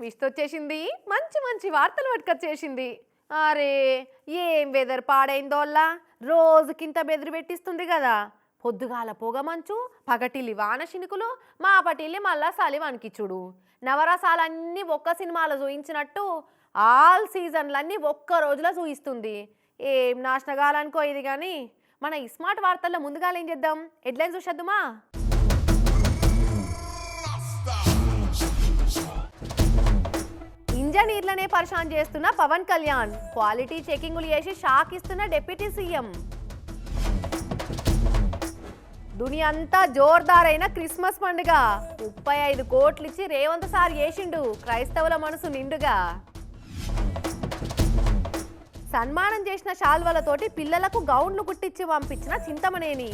విస్తొచ్చేసింది మంచి మంచి వార్తలు పట్టుకొచ్చేసింది. అరే ఏం వెదర్ పాడైందోల్లా? రోజుకింత బెదిరి పెట్టిస్తుంది కదా. పొద్దుగాల పొగ మంచు పగటిల్లి వాన శినుకులు మా పటిల్లి మళ్ళా సలి వణికిచ్చుడు నవరసాలన్నీ ఒక్క సినిమాలో చూయించినట్టు ఆల్ సీజన్లన్నీ ఒక్క రోజులో చూయిస్తుంది. ఏం నాశనగాలనుకో ఇది కానీ మన ఈ స్మార్ట్ వార్తల్లో ముందుగా ఏం చేద్దాం? హెడ్లైన్స్ చూసేద్దామా? ఇంజనీర్లనే పరిశాన్ చేస్తున్న పవన్ కళ్యాణ్. క్వాలిటీ చెకింగులు చేసి షాక్ ఇస్తున్న డిప్యూటీ సీఎం. దునియా అంతా జోర్దారైన క్రిస్మస్ పండుగ. ముప్పై ఐదు కోట్లు ఇచ్చి రేవంత్ సార్ చేసిండు. క్రైస్తవుల మనసు నిండుగా. సన్మానం చేసిన శాల్వలతోటి పిల్లలకు గౌన్లు కుట్టించి పంపించిన చింతమనేని.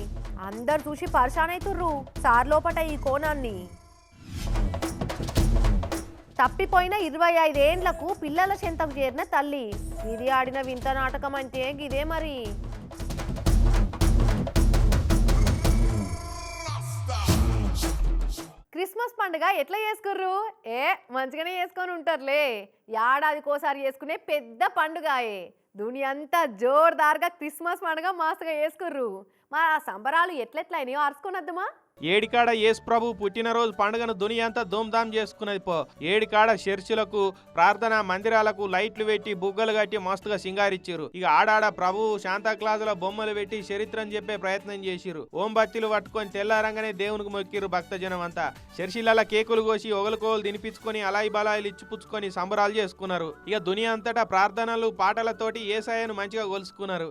అందరు చూసి పరిశాన్ అవుతుర్రు సార్ లోపట ఈ కోణాన్ని. తప్పిపోయిన ఇరవై ఐదేండ్లకు పిల్లల చెంతకు చేరిన తల్లి. ఇది ఆడిన వింత నాటకం అంటే ఇదే మరి. క్రిస్మస్ పండుగ ఎట్లా చేసుకుర్రు? ఏ మంచిగానే చేసుకొని ఉంటారులే. ఏడాదికోసారి చేసుకునే పెద్ద పండుగ దుని అంతా జోర్దార్గా క్రిస్మస్ పండుగ మస్తుగా చేసుకుర్రు. మా సంబరాలు ఎట్లెట్లయినాయో అరుచుకున్నద్దుమా ఏడికాడ యేసు ప్రభు పుట్టినరోజు పండుగను దునియంతా అంతా ధూమ్ధామ్ చేసుకున్నది పో. ఏడికాడ చర్చిలకు ప్రార్థన మందిరాలకు లైట్లు పెట్టి బుగ్గలు కట్టి మస్తుగా సింగారిచ్చారు. ఇక ఆడాడ ప్రభు శాంతాక్లాజుల బొమ్మలు పెట్టి చరిత్రను చెప్పే ప్రయత్నం చేసిరు ఓం బత్తిలు పట్టుకొని తెల్లారంగానే దేవునికి మొక్కిరు భక్తజనం అంతా చర్చిలలో కేకులు కోసి ఒగలుకోలు తినిపించుకొని అలాయి బలాయిలు ఇచ్చిపుచ్చుకొని సంబరాలు చేసుకున్నారు. ఇక దునియా అంతటా ప్రార్థనలు పాటలతోటి ఏసాయను మంచిగా కొలుసుకున్నారు.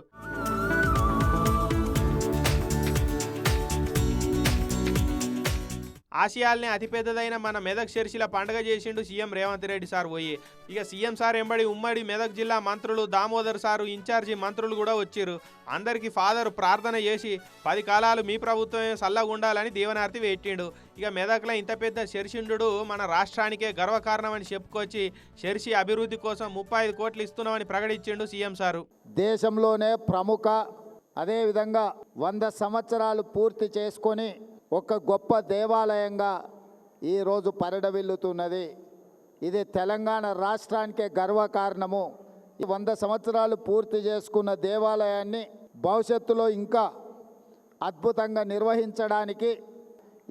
ఆసియాల్ని అతిపెద్దదైన మన మెదక్ చర్చిల పండగ చేసిండు సీఎం రేవంత్ రెడ్డి సార్ పోయి. ఇక సీఎం సార్ ఎంబడి ఉమ్మడి మెదక్ జిల్లా మంత్రులు దామోదర్ సారు ఇన్ఛార్జి మంత్రులు కూడా వచ్చారు అందరికీ ఫాదర్ ప్రార్థన చేసి పది కాలాలు మీ ప్రభుత్వమే చల్లగా ఉండాలని దీవనార్తి పెట్టిండు ఇక మెదక్లో ఇంత పెద్ద చర్చిండు మన రాష్ట్రానికే గర్వకారణమని చెప్పుకొచ్చి చర్చి అభివృద్ధి కోసం ముప్పై ఐదు కోట్లు ఇస్తున్నామని ప్రకటించిండు సీఎం సారు. దేశంలోనే ప్రముఖ అదేవిధంగా వంద సంవత్సరాలు పూర్తి చేసుకొని ఒక గొప్ప దేవాలయంగా ఈరోజు పరిడవిల్లుతున్నది. ఇది తెలంగాణ రాష్ట్రానికే గర్వకారణము. ఈ వంద సంవత్సరాలు పూర్తి చేసుకున్న దేవాలయాన్ని భవిష్యత్తులో ఇంకా అద్భుతంగా నిర్వహించడానికి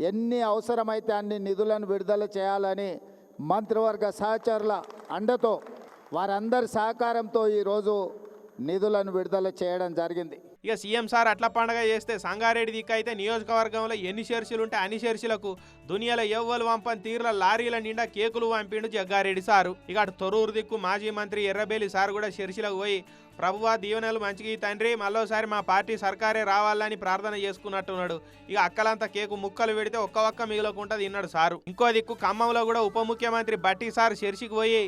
ఎన్ని అవసరమైతే అన్ని నిధులను విడుదల చేయాలని మంత్రివర్గ సహచరుల అండతో వారందరి సహకారంతో ఈరోజు నిధులను విడుదల చేయడం జరిగింది. ఇక సీఎం సార్ అట్ల పండగ చేస్తే సంగారెడ్డి దిక్కు అయితే నియోజకవర్గంలో ఎన్ని చర్చిలు ఉంటే అన్ని చర్చిలకు దునియాలో ఎవ్వలు వంపని తీరుల లారీల నిండా కేకులు పంపిండు జగ్గారెడ్డి సారు. ఇక అటు తొరూరు దిక్కు మాజీ మంత్రి ఎర్రబేలి సార్ కూడా చర్చిలకు పోయి ప్రభువా దీవెనలు మంచికి తండ్రి మళ్ళోసారి మా పార్టీ సర్కారే రావాలని ప్రార్థన చేసుకున్నట్టున్నాడు. ఇక అక్కలంతా కేకు ముక్కలు పెడితే ఒక్క ఒక్క మిగులకుండా తిన్నాడు సారు. ఇంకో దిక్కు ఖమ్మంలో కూడా ఉప ముఖ్యమంత్రి బట్టి సార్ చర్చికి పోయి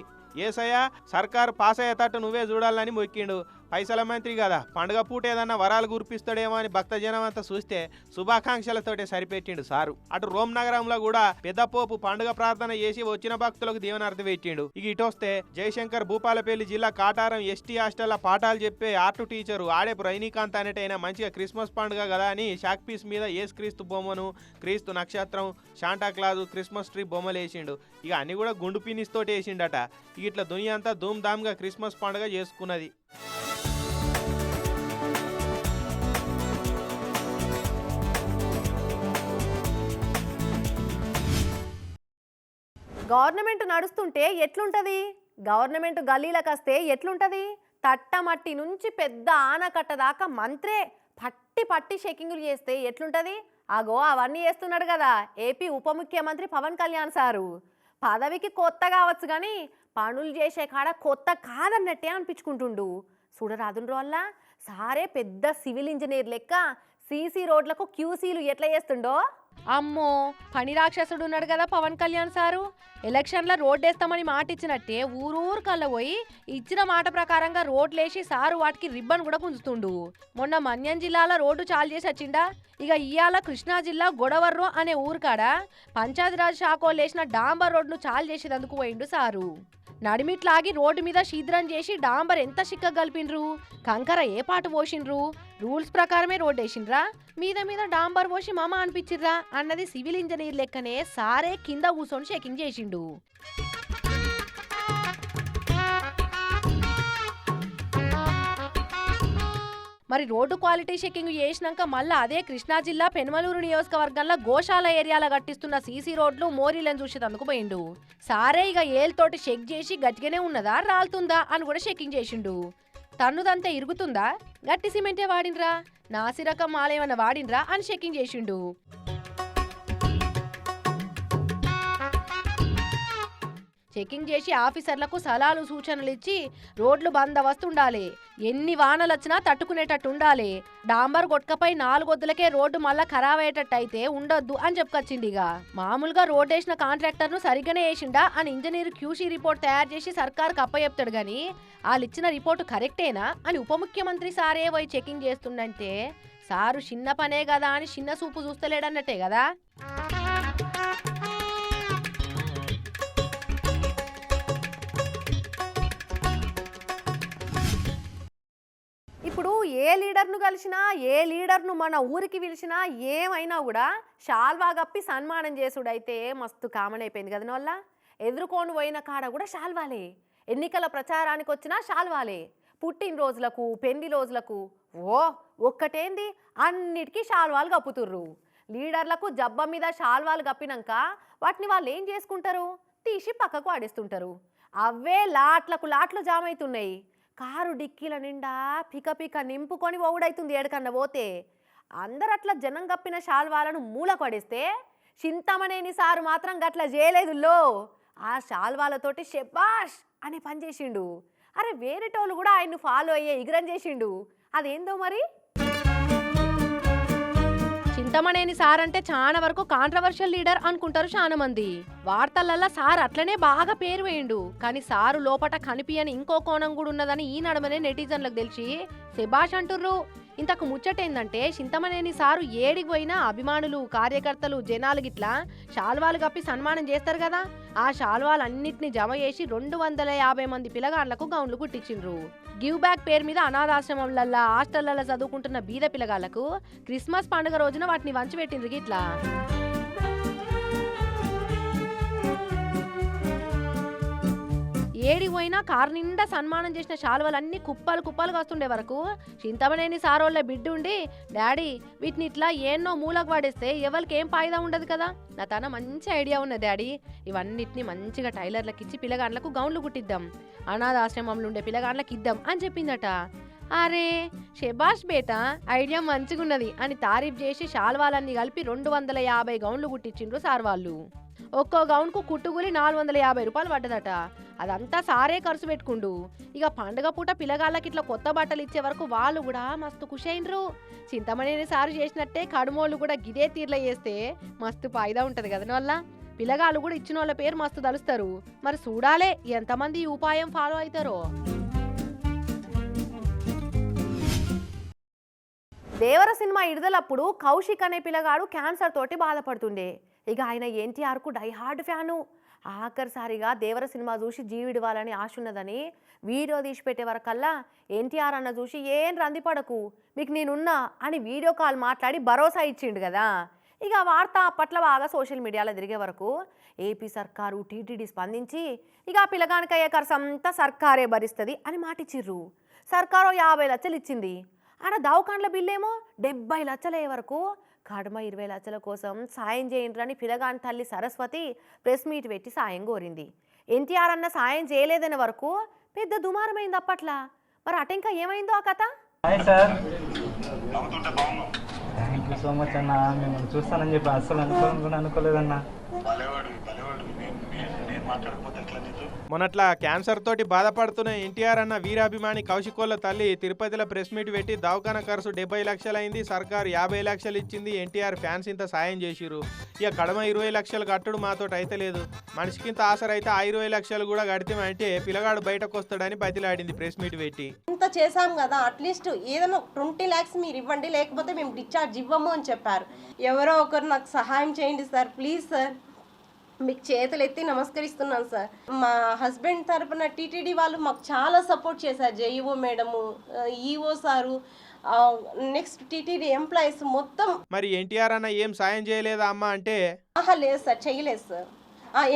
ఏసయ్య సర్కారు పాస్ అయ్యేటట్టు నువ్వే చూడాలని మొక్కిండు. పైసల మంత్రి కదా. పండుగ పూట ఏదన్నా వరాలు గుర్పిస్తాడేమో అని భక్తజనం అంతా చూస్తే శుభాకాంక్షలతోటే సరిపెట్టిండు సారు. అటు రోమ్ నగరంలో కూడా పెద్దపోపు పండుగ ప్రార్థన చేసి వచ్చిన భక్తులకు దీవెనార్థి పెట్టిండు. ఇక ఇటొస్తే జయశంకర్ భూపాలపల్లి జిల్లా కాటారం ఎస్టీ హాస్టల్ల పాఠాలు చెప్పే ఆర్టు టీచరు ఆడేపు రజనీకాంత్ అనేటైనా మంచిగా క్రిస్మస్ పండుగ కదా అని షాక్ పీస్ మీద ఏసు క్రీస్తు బొమ్మను క్రీస్తు నక్షత్రం శాంటాక్లాజు క్రిస్మస్ ట్రీ బొమ్మలు వేసిండు ఇక అన్ని కూడా గుండు పినిస్తోటి వేసిండట. ఇక ఇట్లా దునియా అంతా ధూమ్ధామ్గా క్రిస్మస్ పండుగ చేసుకున్నది. గవర్నమెంట్ నడుస్తుంటే ఎట్లుంటది? గవర్నమెంట్ గల్లీలకు వస్తే ఎట్లుంటది? తట్టమట్టి నుంచి పెద్ద ఆనకట్ట దాకా మంత్రే పట్టి పట్టి చెకింగులు చేస్తే ఎట్లుంటది? అగో అవన్నీ చేస్తున్నాడు కదా ఏపీ ఉప ముఖ్యమంత్రి పవన్ కళ్యాణ్ సారు. పదవికి కొత్త కావచ్చు కానీ పనులు చేసే కాడ కొత్త కాదన్నట్టే అనిపించుకుంటుండు. చూడరాదుండ్రు వల్ల సారే పెద్ద సివిల్ ఇంజనీర్ లెక్క సీసీ రోడ్లకు క్యూసీలు ఎట్లా చేస్తుండో? అమ్మో పని రాక్షసుడు ఉన్నాడు కదా పవన్ కళ్యాణ్ సారు. ఎలక్షన్లో రోడ్ వేస్తామని మాట ఇచ్చినట్టే ఊరూరు కళ్ళ పోయి ఇచ్చిన మాట ప్రకారంగా రోడ్లేసి సారు వాటికి రిబ్బన్ కూడా పుంజుతుండు. మొన్న మన్యం జిల్లాలో రోడ్డు చాలు చేసి వచ్చిండా? ఇక ఇయ్యాల కృష్ణా జిల్లా గొడవర్రు అనే ఊరు కాడ పంచాయతీరాజ్ శాఖలో వేసిన డాంబర్ రోడ్ను చాలు చేసేందుకు పోయిండు సారు. నడిమిట్లాగి రోడ్డు మీద శీద్రం చేసి డాంబర్ ఎంత చిక్క కలిపిండ్రు కంకర ఏ పాటు పోసిండ్రు? రూల్స్ ప్రకారమే రోడ్ వేసిండ్రా? మీద మీద డాంబర్ పోసి మామ అనిపించిర్రా? అన్నది సివిల్ ఇంజనీర్ లెక్కనే సారే కింద కూర్చొని చెకింగ్ చేసిండు. మరి రోడ్డు క్వాలిటీ చెకింగ్ చేసినాక మళ్ళీ అదే కృష్ణా జిల్లా పెనుమలూరు నియోజకవర్గంలో గోశాల ఏరియాలో కట్టిస్తున్న సీసీ రోడ్లు మోరీలను చూసేందుకు పోయిండు. సారే ఇక ఏల్తోటి చెక్ చేసి గట్టిగానే ఉన్నదా? రాలుతుందా? అని కూడా చెకింగ్ చేసిండు. తన్నుదంతా ఇరుగుతుందా? గట్టి సిమెంటే వాడినరా నాసిరకం మాలేమన్నా వాడినరా అని చెకింగ్ చేసిండు. చెకింగ్ చేసి ఆఫీసర్లకు సలాలు సూచనలు ఇచ్చి రోడ్లు బందవస్తుండాలి ఎన్ని వానలు వచ్చినా తట్టుకునేటట్టు ఉండాలి డాంబర్ గొట్కపై నాలుగొద్దులకే రోడ్డు మళ్ళా ఖరాబ్ అయ్యేటట్టు అయితే ఉండొద్దు అని చెప్పుకొచ్చింది ఇక మామూలుగా రోడ్ వేసిన కాంట్రాక్టర్ను సరిగ్గానే వేసిండా అని ఇంజనీర్ క్యూసీ రిపోర్ట్ తయారు చేసి సర్కార్కి అప్పచెప్తాడు గాని వాళ్ళు ఇచ్చిన రిపోర్టు కరెక్టేనా అని ఉప ముఖ్యమంత్రి సారే పోయి చెకింగ్ చేస్తుండంటే సారు చిన్న పనే కదా అని చిన్న సూపు చూస్తలేడన్నట్టే కదా ఏ లీడర్ను కలిసినా ఏ లీడర్ను మన ఊరికి పిలిచినా ఏమైనా కూడా షాల్వా కప్పి సన్మానం చేసుడైతే మస్తు కామన్ అయిపోయింది కదా వల్ల? ఎదుర్కొని పోయిన కాడ కూడా షాల్వాలే. ఎన్నికల ప్రచారానికి వచ్చినా షాల్వాలే. పుట్టినరోజులకు పెళ్ళి రోజులకు ఓ ఒక్కటేంది? అన్నిటికీ షాల్వాలు కప్పుతుర్రు. లీడర్లకు జబ్బ మీద షాల్వాలు కప్పినాక వాటిని వాళ్ళు ఏం చేసుకుంటారు? తీసి పక్కకు ఆడేస్తుంటారు. అవే లాట్లకు లాట్లు జామ్ అవుతున్నాయి కారు డిక్కీల నిండా పిక పిక నింపుకొని ఓవుడైతుంది ఏడకన్నా పోతే. అందరు అట్లా జనం కప్పిన శాల్వాలను మూల పడిస్తే చింతమనేని సారు మాత్రం గట్ల చేయలేదు లో ఆ శాల్వాలతోటి షెబాష్ అనే పని చేసిండు. అరే వేరేటోళ్ళు కూడా ఆయన్ను ఫాలో అయ్యే ఇగ్రం చేసిండు. అదేందో మరి? చింతమనేని సార్ అంటే చాలా వరకు కాంట్రవర్షియల్ లీడర్ అనుకుంటారు చాలా మంది వార్తలల్లో సార్ అట్లనే బాగా పేరు వేయండు. కానీ సారు లోపట కనిపియని ఇంకో కోణం కూడా ఉన్నదని ఈ నడమనే నెటిజన్లకు తెలిసి సెబాష్ అంటుర్రు. ఇంతకు ముచ్చటేందంటే చింతమనేని సారు ఏడికి పోయినా అభిమానులు కార్యకర్తలు జనాలు గిట్లా శాల్వాలు కప్పి సన్మానం చేస్తారు కదా. ఆ శాల్వాలన్నిటిని జమ చేసి రెండు వందల యాభై మంది పిల్లగాళ్ళకు గౌన్లు కుట్టించిండ్రు. గివ్ బ్యాక్ పేరు మీద అనాథాశ్రమంలల్లా హాస్టళ్ళలో చదువుకుంటున్న బీద పిల్లగాళ్ళకు క్రిస్మస్ పండుగ రోజున వాటిని వంచిపెట్టిండ్రు గిట్లా. ఏడికి పోయినా కారు నిండా సన్మానం చేసిన శాలువలన్నీ కుప్పలు కుప్పలుగా వస్తుండే వరకు చింతమనేని సారోళ్ళ బిడ్డ ఉండి డాడీ వీటిని ఇట్లా ఏన్నో మూలకు పడేస్తే ఎవరికి ఏం ఫాయిదా ఉండదు కదా? నా తన మంచి ఐడియా ఉన్నది డాడీ ఇవన్నిటిని మంచిగా టైలర్లకు ఇచ్చి పిల్లగాండ్లకు గౌన్లు కుట్టిద్దాం. అనాథాశ్రమంలో ఉండే పిల్లగాండ్లకు ఇద్దాం అని చెప్పిందట. అరే షెబాష్ బేట ఐడియా మంచిగున్నది అని తారీఫ్ చేసి శాల్వాలన్నీ కలిపి రెండు వందల యాభై గౌన్లు కుట్టించిండ్రు సార్ వాళ్ళు. ఒక్కో గౌన్కు కుట్టుగులి నాలుగు వందల యాభై రూపాయలు పడ్డదట. అదంతా సారే ఖర్చు పెట్టుకుండు. ఇక పండగ పూట పిల్లగాళ్ళకి ఇట్లా కొత్త బట్టలు ఇచ్చే వరకు వాళ్ళు కూడా మస్తు ఖుషి అయినరు చింతమణిని సారు చేసినట్టే కడుమోళ్ళు కూడా గిదే తీర్లో చేస్తే మస్తు ఫాయిదా ఉంటుంది కదా వల్ల పిల్లగాళ్ళు కూడా ఇచ్చిన వాళ్ళ పేరు మస్తు తలుస్తారు మరి చూడాలే ఎంతమంది ఈ ఉపాయం ఫాలో అవుతారో దేవర సినిమా విడుదలప్పుడు కౌశిక్ అనే పిల్లగాడు క్యాన్సర్ తోటి బాధపడుతుండే. ఇక ఆయన ఎన్టీఆర్కు డై హార్డ్ ఫ్యాను. ఆఖరిసారిగా దేవర సినిమా చూసి జీవిడవాలని ఆశ ఉన్నదని వీడియో తీసి పెట్టే వరకల్లా ఎన్టీఆర్ అన్న చూసి ఏం రందిపడకు మీకు నేనున్నా అని వీడియో కాల్ మాట్లాడి భరోసా ఇచ్చిండు కదా. ఇక ఆ వార్త అప్పట్లో బాగా సోషల్ మీడియాలో తిరిగే వరకు ఏపీ సర్కారు టీటీడీ స్పందించి ఇక ఆ పిల్లగానికి అయ్యే ఖర్చు అంతా సర్కారే భరిస్తుంది అని మాటిచ్చిర్రు. సర్కారు యాభై లక్షలు ఇచ్చింది ఆడ దవాఖాన్ల బిల్లేమో డెబ్బై లక్షలయ్యే వరకు కడమ ఇరవై లక్షల కోసం సాయం చేయండి అని పిల్లగాని తల్లి సరస్వతి ప్రెస్ మీట్ పెట్టి సాయం కోరింది. ఎన్టీఆర్ అన్న సాయం చేయలేదనే వరకు పెద్ద దుమారమైంది అప్పట్లా. మరి అటెంకా ఏమైందో ఆ కథ? థ్యాంక్ యూ సో మచ్ అన్న. మిమ్మల్ని చూస్తానని చెప్పి అస్సలు అనుకోను అనుకోలేదన్నా. మొన్నట్లా క్యాన్సర్ తోటి బాధపడుతున్న ఎన్టీఆర్ అన్న వీరాభిమాని కౌశికోళ్ళ తల్లి తిరుపతిలో ప్రెస్ మీట్ పెట్టి దవాఖాన ఖర్చు డెబ్బై లక్షలైంది సర్కారు యాభై లక్షలు ఇచ్చింది ఎన్టీఆర్ ఫ్యాన్స్ ఇంత సాయం చేసిరు ఇక కడమ ఇరవై లక్షలు కట్టుడు మాతోటి అయితే లేదు. మనిషికింత ఆసర అయితే ఆ ఇరవై లక్షలు కూడా కడితేమంటే పిల్లగాడు బయటకు వస్తాడని బతిలాడింది ప్రెస్ మీట్ పెట్టి. ఇంత చేశాం కదా అట్లీస్ట్ ఏదైనా ట్వంటీ ల్యాక్స్ మీరు ఇవ్వండి లేకపోతే మేము డిశ్చార్జ్ ఇవ్వము అని చెప్పారు. ఎవరో ఒకరు నాకు సహాయం చేయండి సార్ ప్లీజ్ సార్. మీకు చేతులు ఎత్తి నమస్కరిస్తున్నాను సార్. మా హస్బెండ్ తరపున టీటీడీ వాళ్ళు మాకు చాలా సపోర్ట్ చేశారు. JEO madam EO sir next TTD employees మొత్తం. మరి ఎన్టీఆర్ అన్న ఏం సాయం చేయలేదా అమ్మ అంటే? ఆహా లేదు సార్ చేయలేదు సార్.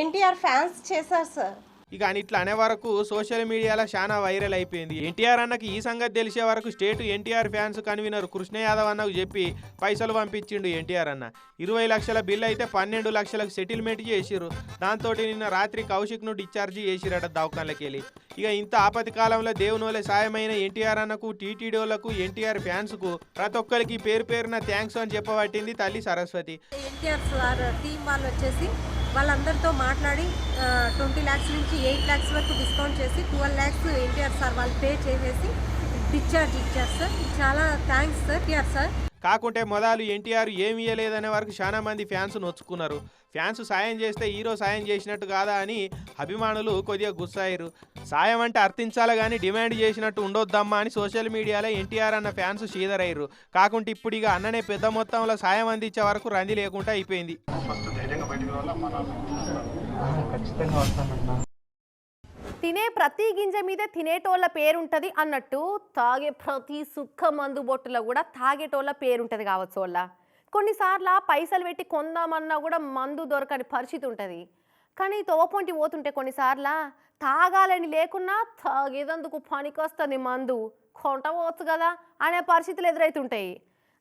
ఎన్టీఆర్ ఫ్యాన్స్ చేశారు సార్. ఇక అని ఇట్లా అనే వరకు సోషల్ మీడియాలో చాలా వైరల్ అయిపోయింది. ఎన్టీఆర్ అన్నకి ఈ సంగతి తెలిసే వరకు state NTR fans convener Krishna Yadav అన్నకు చెప్పి పైసలు పంపించిండు ఎన్టీఆర్ అన్న. ఇరవై లక్షల బిల్లు అయితే పన్నెండు లక్షలకు సెటిల్మెంట్ చేసిరు దాంతో నిన్న రాత్రి కౌశిక్ను డిశ్చార్జ్ చేసిరట దవాఖానకి వెళ్ళి ఇక ఇంత ఆపతి కాలంలో దేవునోలే సాయమైన ఎన్టీఆర్ అన్నకు టీటీడీలకు ఎన్టీఆర్ ఫ్యాన్స్కు ప్రతి ఒక్కరికి పేరు పేరున థ్యాంక్స్ అని చెప్పబట్టింది తల్లి సరస్వతి. ఎన్టీఆర్ టీం వాళ్ళు వచ్చేసి వాళ్ళందరితో మాట్లాడి ట్వంటీ ల్యాక్స్ నుంచి ఎయిట్ ల్యాక్స్ వరకు డిస్కౌంట్ చేసి ట్వెల్వ్ ల్యాక్స్ ఎన్టీఆర్ సార్ వాళ్ళు పే చేసేసి డిశ్చార్జ్ ఇచ్చారు సార్. చాలా థ్యాంక్స్ సార్ ఎన్టీఆర్ సార్. కాకుంటే మొదలు ఎన్టీఆర్ ఏమి ఇయ్యలేదనే వరకు చాలా మంది ఫ్యాన్స్ నొచ్చుకున్నారు. ఫ్యాన్స్ సాయం చేస్తే హీరో సాయం చేసినట్టు కాదా అని అభిమానులు కొద్దిగా గుస్సాయిరు సాయం అంటే అర్థించాలి కానీ డిమాండ్ చేసినట్టు ఉండొద్దమ్మా అని సోషల్ మీడియాలో ఎన్టీఆర్ అన్న ఫ్యాన్స్ షీదరయ్యారు కాకుంటే ఇప్పుడు ఇక అన్ననే పెద్ద మొత్తంలో సాయం అందించే వరకు రంది లేకుండా అయిపోయింది. ఖచ్చితంగా వస్తానన్నా. తినే ప్రతి గింజ మీద తినేటోళ్ళ పేరుంటది అన్నట్టు తాగే ప్రతి సుక్క మందు బొట్టులో కూడా తాగేటోళ్ళ పేరుంటది కావచ్చు వాళ్ళ కొన్నిసార్లు పైసలు పెట్టి కొందామన్నా కూడా మందు దొరకని పరిస్థితి ఉంటుంది. కానీ తోపొంటి పోతుంటే కొన్నిసార్లు తాగాలని లేకున్నా తాగేదందుకు పనికొస్తుంది మందు. కొంటవచ్చు కదా అనే పరిస్థితులు ఎదురవుతుంటాయి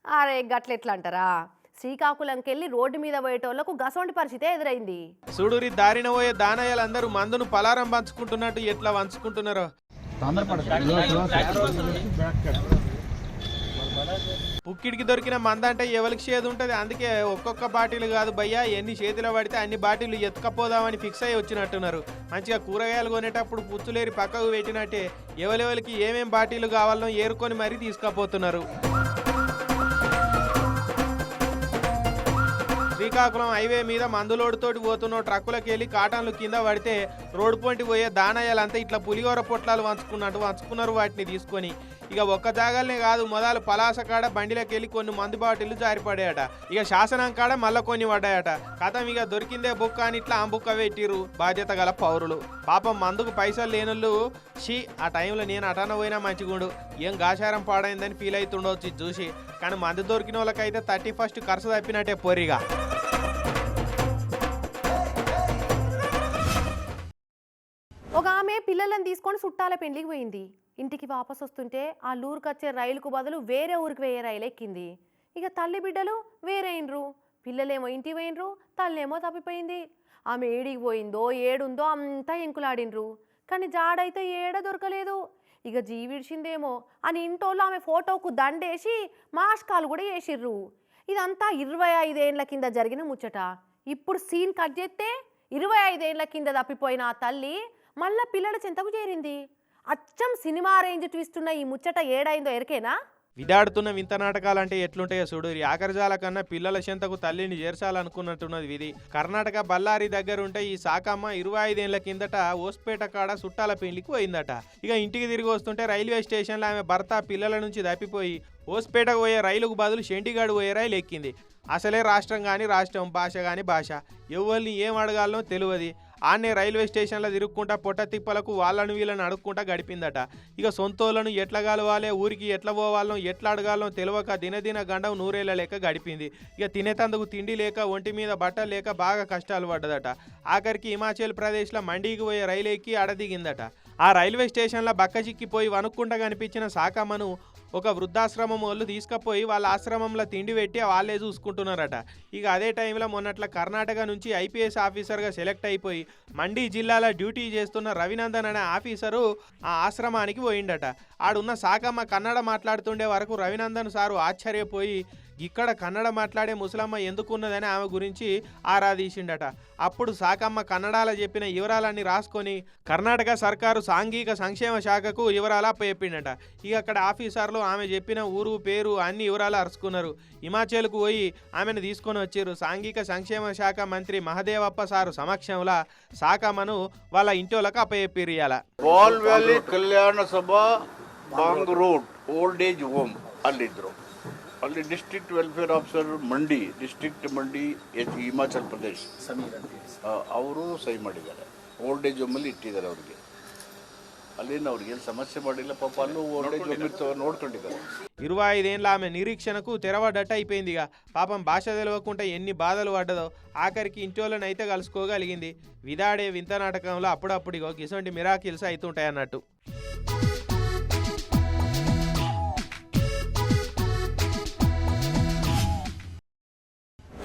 అరే గట్ల ఎట్లా అంటారా? శ్రీకాకుళంకెళ్ళి రోడ్డు మీద పోయేటోళ్ళకు గసోంటి పరిస్థితే ఎదురైంది. సూడూరి దారిన పోయే దానయ్యలందరూ మందును పలారం పంచుకుంటున్నట్టు ఎట్లా పంచుకుంటున్నారో. పుక్కిడికి దొరికిన మంద అంటే ఎవరికి చేదు ఉంటుంది అందుకే ఒక్కొక్క బాటిల్ కాదు భయ్యా ఎన్ని చేతిలో పడితే అన్ని బాటిల్ ఎత్తుకపోదామని ఫిక్స్ అయ్యి వచ్చినట్టున్నారు. మంచిగా కూరగాయలు కొనేటప్పుడు పుచ్చులేరి పక్కకు పెట్టినట్టే ఎవరెవరికి ఏమేం బాటిల్ కావాలనో ఏరుకొని మరీ తీసుకపోతున్నారు. శ్రీకాకుళం హైవే మీద మందులోడుతోటి పోతున్న ట్రక్కులకు వెళ్ళి కాటన్లు కింద పడితే రోడ్డు పొంటి పోయే దానయ్యాలంతా ఇట్లా పులిహోర పొట్లాలు వంచుకున్నట్టు వంచుకున్నారు వాటిని తీసుకొని. ఇక ఒక్క జాగాలనే కాదు మొదలు పలాస కాడ బండిలోకి వెళ్ళి కొన్ని మందు బాటిల్లు జారిపడాయట. ఇక శాసనం కాడ మళ్ళా కొన్ని పడ్డాయట. కథం ఇక దొరికిందే బుక్క అని ఇట్లా ఆ బుక్క పెట్టిరు బాధ్యత గల పౌరులు. పాపం మందుకు పైసలు లేనోళ్ళు షీ ఆ టైంలో నేను అటాన పోయినా మంచిగుండు. ఏం గాశారం పాడైందని ఫీల్ అవుతుండొచ్చు చూసి. కానీ మందు దొరికిన వాళ్ళకైతే థర్టీ ఫస్ట్ ఖర్చు తప్పినట్టే పొరిగా. పిల్లలను చుట్టాల పెళ్ళికి పోయింది. ఇంటికి వాపస్ వస్తుంటే ఆ లూరుకు వచ్చే రైలుకు బదులు వేరే ఊరికి వేరే రైలు ఎక్కింది. ఇక తల్లి బిడ్డలు వేరైనరు పిల్లలేమో ఇంటికి పోయినరు తల్లేమో తప్పిపోయింది. ఆమె ఏడికి పోయిందో ఏడుందో అంతా ఎంకులాడినరు కానీ జాడైతే ఏడ దొరకలేదు. ఇక జీవిడిచిందేమో అని ఇంటోళ్ళు ఆమె ఫోటోకు దండేసి మాస్కాలు కూడా వేసిర్రు. ఇదంతా ఇరవై ఐదేండ్ల కింద జరిగిన ముచ్చట. ఇప్పుడు సీన్ కట్ చేస్తే ఇరవై ఐదేళ్ళ కింద తప్పిపోయిన ఆ తల్లి మళ్ళా పిల్లల చింతకు చేరింది. అచ్చం సినిమా రేంజ్ ట్విస్ట్ ఉన్న ఈ ముచ్చట ఏడైందో ఎరికేనా? విదాడుతున్న వింత నాటకాలంటే ఎట్లుంటాయో చూడు. ఆకర్జాల కన్నా పిల్లల చెంతకు తల్లిని చేర్చాలనుకున్నట్టున్నది విధి. కర్ణాటక బళ్ళారి దగ్గర ఉంటే ఈ సాకమ్మ ఇరవై ఐదేళ్ళ కిందట ఓస్పేట కాడ చుట్టాల పెళ్ళికి పోయిందట. ఇక ఇంటికి తిరిగి వస్తుంటే రైల్వే స్టేషన్లో ఆమె భర్త పిల్లల నుంచి తప్పిపోయి ఓస్పేటకు పోయే రైలుకు బదులు షెంటిగాడు పోయే రైలు ఎక్కింది. అసలే రాష్ట్రం కానీ రాష్ట్రం భాష కానీ భాష. ఎవరిని ఏం అడగాలనో తెలియదు. ఆనే రైల్వే స్టేషన్లో తిరుక్కుంటా పొట్ట తిప్పలకు వాళ్ళను వీళ్ళని అడుక్కుంటా గడిపిందట. ఇక సొంతోళ్ళను ఎట్లా కలవాలే ఊరికి ఎట్లా పోవాలనో ఎట్లా అడగాలో తెలియక దినదిన గండం నూరేళ్ళ లేక గడిపింది. ఇక తినేతందుకు తిండి లేక ఒంటి మీద బట్ట లేక బాగా కష్టాలు పడ్డదట. ఆఖరికి హిమాచల్ ప్రదేశ్లో మండీకి పోయే రైలు ఎక్కి అడదిగిందట. ఆ రైల్వే స్టేషన్లో బక్క చిక్కిపోయి వణుక్కుంటా కనిపించిన శాఖమను ఒక వృద్ధాశ్రమం వాళ్ళు తీసుకుపోయి వాళ్ళ ఆశ్రమంలో తిండి పెట్టి వాళ్ళే చూసుకుంటున్నారట. ఇక అదే టైంలో మొన్నట్ల కర్ణాటక నుంచి ఐపీఎస్ ఆఫీసర్గా సెలెక్ట్ అయిపోయి మండి జిల్లాలో డ్యూటీ చేస్తున్న రవినందన్ అనే ఆఫీసరు ఆ ఆశ్రమానికి పోయిండట. ఆడున్న సాకమ్మ కన్నడ మాట్లాడుతుండే వరకు రవినందన్ సారు ఆశ్చర్యపోయి ఇక్కడ కన్నడ మాట్లాడే ముసలమ్మ ఎందుకున్నదని ఆమె గురించి ఆరాధీసిండట అప్పుడు సాకమ్మ కన్నడాలో చెప్పిన వివరాలన్నీ రాసుకొని కర్ణాటక సర్కారు సాంఘిక సంక్షేమ శాఖకు వివరాలు అప్పచెప్పిండట ఇక అక్కడ ఆఫీసర్లు ఆమె చెప్పిన ఊరు పేరు అన్ని వివరాలు అరుచుకున్నారు హిమాచల్కు పోయి ఆమెను తీసుకొని వచ్చారు సాంఘిక సంక్షేమ శాఖ మంత్రి మహదేవప్ప సారు సమక్షంలో సాకమ్మను వాళ్ళ ఇంటోళ్ళకు అప్పచెప్పిరు ఇవాళ ವಾಲ್ ವ್ಯಾಲಿ ಕಲ್ಯಾಣ ಸಭಾ ಬಾಂಗ್ ರೋಡ್ ಓಲ್ಡ್ ಏಜ್ ಹೋಮ್ ಅಲ್ಲಿದ್ರು ಅಲ್ಲಿ district welfare officer Mandi district Mandi H Himachal Pradesh ಅವರು ಸಹಿ ಮಾಡಿದ್ದಾರೆ ಓಲ್ಡ್ ಏಜ್ ಹೋಮಲ್ಲಿ ಇಟ್ಟಿದ್ದಾರೆ ಅವ್ರಿಗೆ ಅಲ್ಲಿನ ಅವ್ರಿಗೆ ಏನು ಸಮಸ್ಯೆ ಮಾಡಿಲ್ಲ ಪಾಪ ಅಲ್ಲೂ ಓಲ್ಡ್ ಏಜ್ ಹೋಮ್ ಇರ್ತವೆ ನೋಡ್ಕೊಂಡಿದ್ದಾರೆ ఇరవై ఐదేండ్ల ఆమె నిరీక్షణకు తెరవడట్టు అయిపోయింది ఇక పాపం భాష తెలియకుండా ఎన్ని బాధలు పడ్డదో ఆఖరికి ఇంటోళ్ళని అయితే కలుసుకోగలిగింది విదాడే వింత నాటకంలో అప్పుడప్పుడు ఇగో గిసొంటి మిరాకిల్స్ అవుతుంటాయి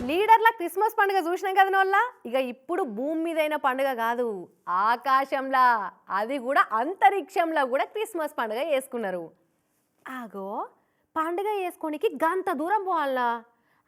లీడర్ల క్రిస్మస్ పండుగ చూసినాం కదా వల్ల ఇక ఇప్పుడు భూమి మీదైన పండుగ కాదు. ఆకాశంలా అది కూడా అంతరిక్షంలో కూడా క్రిస్మస్ పండుగ చేసుకున్నారు. ఆగో పండుగ వేసుకోనికి గంత దూరం పోవాలా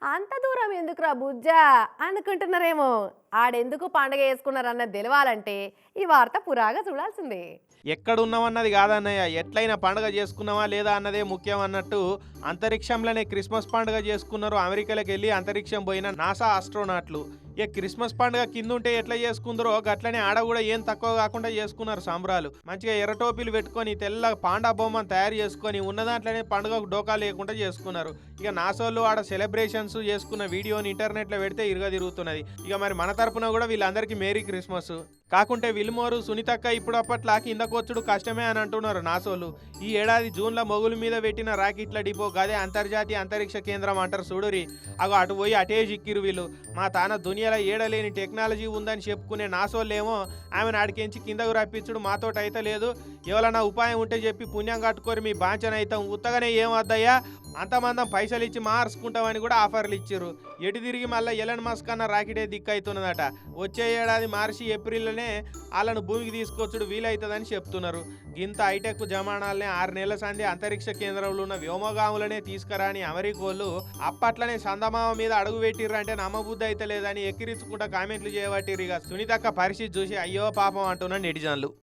అంత దూరం ఎందుకురా బుజ్జా? అనుకుంటున్నారేమో. ఆడెందుకు పండగ చేసుకున్నారన్నది తెలవాలంటే ఈ వార్త పురాగా చూడాల్సిందే. ఎక్కడున్నామన్నది కాదన్నయ్య. ఎట్లయినా పండుగ చేసుకున్నావా లేదా అన్నదే ముఖ్యం అన్నట్టు అంతరిక్షంలోనే క్రిస్మస్ పండుగ చేసుకున్నారు. అమెరికాలోకి వెళ్ళి అంతరిక్షం పోయిన నాసా ఆస్ట్రోనాట్లు. ఇక క్రిస్మస్ పండుగ కింద ఉంటే ఎట్లా చేసుకుందరో గట్లనే ఆడ కూడా ఏం తక్కువ కాకుండా చేసుకున్నారు సంబరాలు. మంచిగా ఎర్ర టోపీలు పెట్టుకొని తెల్ల పాండా బొమ్మను తయారు చేసుకొని ఉన్న దాంట్లోనే పండుగకు డోకా లేకుండా చేసుకున్నారు. ఇక నాసోళ్ళు ఆడ సెలబ్రేషన్స్ చేసుకున్న వీడియోని ఇంటర్నెట్లో పెడితే ఇరుగా తిరుగుతున్నది. ఇక మరి మన తరపున కూడా వీళ్ళందరికీ మేరీ క్రిస్మస్. కాకుంటే విల్మోరు సునీతక్క ఇప్పుడు అప్పట్లా కిందకొచ్చుడు కష్టమే అని అంటున్నారు నాసోలు ఈ ఏడాది జూన్లో మొగుల మీద పెట్టిన రాకెట్ల డిపో గదే అంతర్జాతీయ అంతరిక్ష కేంద్రం అంటారు చూడురి. అగో అటు పోయి అటే చిక్కిరు వీళ్ళు. మా తాన దునియాలో ఏడలేని టెక్నాలజీ ఉందని చెప్పుకునే నాసోళ్ళేమో ఆమెను ఆడికించి కిందకు రప్పించుడు మాతోటైతే లేదు. ఎవరైనా ఉపాయం ఉంటే చెప్పి పుణ్యం కట్టుకొని మీ బాంచనైతాం ఉత్తగానే ఏం వద్దయ్యా? అంతమందం పైసలు ఇచ్చి మార్చుకుంటామని కూడా ఆఫర్లు ఇచ్చారు ఎటు తిరిగి మళ్ళీ ఎలన్ మస్క్ అన్న రాకెటే దిక్కు వచ్చే ఏడాది మార్చి ఏప్రిల్లోనే వాళ్ళను భూమికి తీసుకొచ్చుడు వీలవుతుందని చెప్తున్నారు. గింత హైటెక్ జమానాలనే ఆరు నెలల సంది అంతరిక్ష కేంద్రంలో ఉన్న వ్యోమగాములనే తీసుకురాని అమెరికోళ్ళు అప్పట్లనే సందమామ మీద అడుగు పెట్టిర్రంటే నమ్మబుద్ధి అయితే లేదని ఎక్కిరించుకుంటా కామెంట్లు చేయబట్టిరు ఇక. సునీతక్క పరిస్థితి చూసి అయ్యో పాపం అంటున్న నెటిజన్లు.